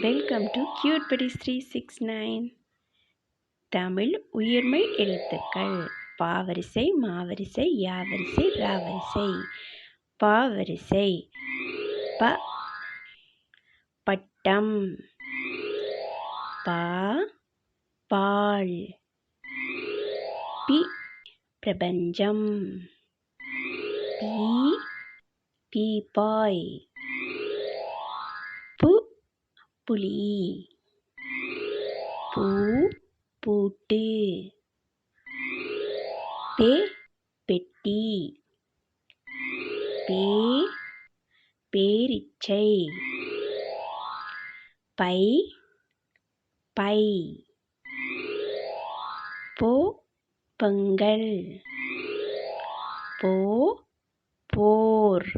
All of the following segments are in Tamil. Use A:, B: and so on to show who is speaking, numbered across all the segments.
A: Welcome to cute buddies three six nine Tamil உயிர்மை எழுத்துக்கள். பாவரிசை மாவரிசை யாவரிசை ராவரிசை. பாவரிசை. ப பட்டம். பா பால். பி பிரபஞ்சம். பி பீப்பாய் புலி. பூ பூட்டு. பே பெட்டி. பே பேரிச்சை. பை பை. போ பொங்கல். போ போர்.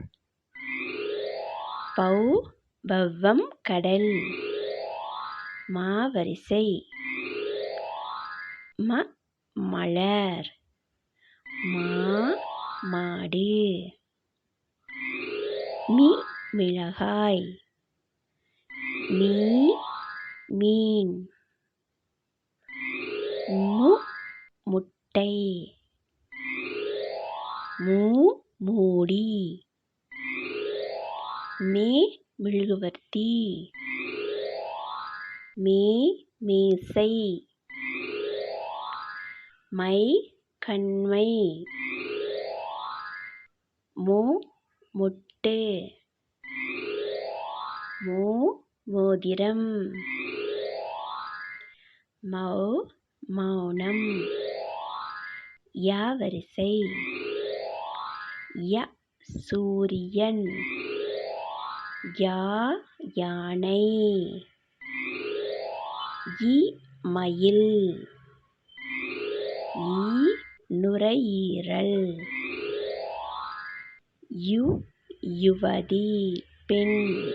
A: பௌ பவ்வம் கடல். மாவரிசை. ம மலர். மா மாடு. மி மிளகாய். மீ மீன். மு முட்டை. மூ மூடி. மே மெழுகுவர்த்தி மே மேசை. மை கண்மை. மோ மொட்டு. மோ மோதிரம். மௌ மௌனம். யாவரிசை ய சூரியன். யா யானை. இ மயில். ஈ நுரையீரல். யு யுவதி பெண்.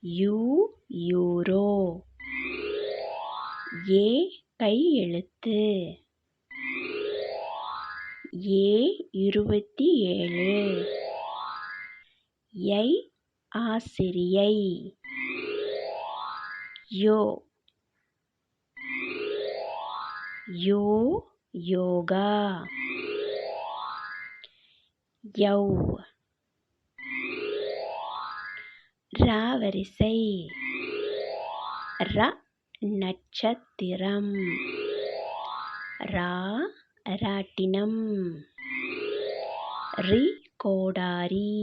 A: You euro. ஏ கையெழுத்து. ஏ இருபத்தி ஏழு. ஐ ஆசிரியை யோ. யோ யோகா. யௌ. ராவரிசை ர நட்சத்திரம். ரா ராட்டினம். ரி கோடாரி.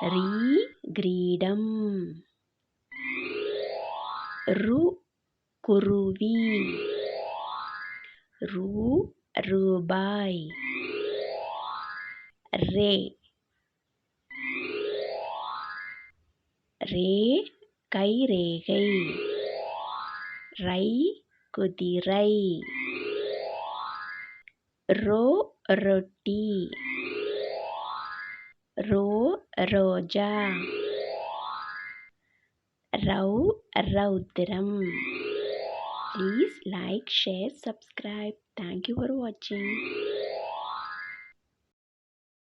A: ரீ கிரீடம். ரு குருவி. ரூ ரூபாய். ரே. ரே கைரேகை. ரை குதிரை. ரோ ரொட்டி. రో రోజా. రౌ రౌద్రం. Please like share subscribe. Thank you for watching.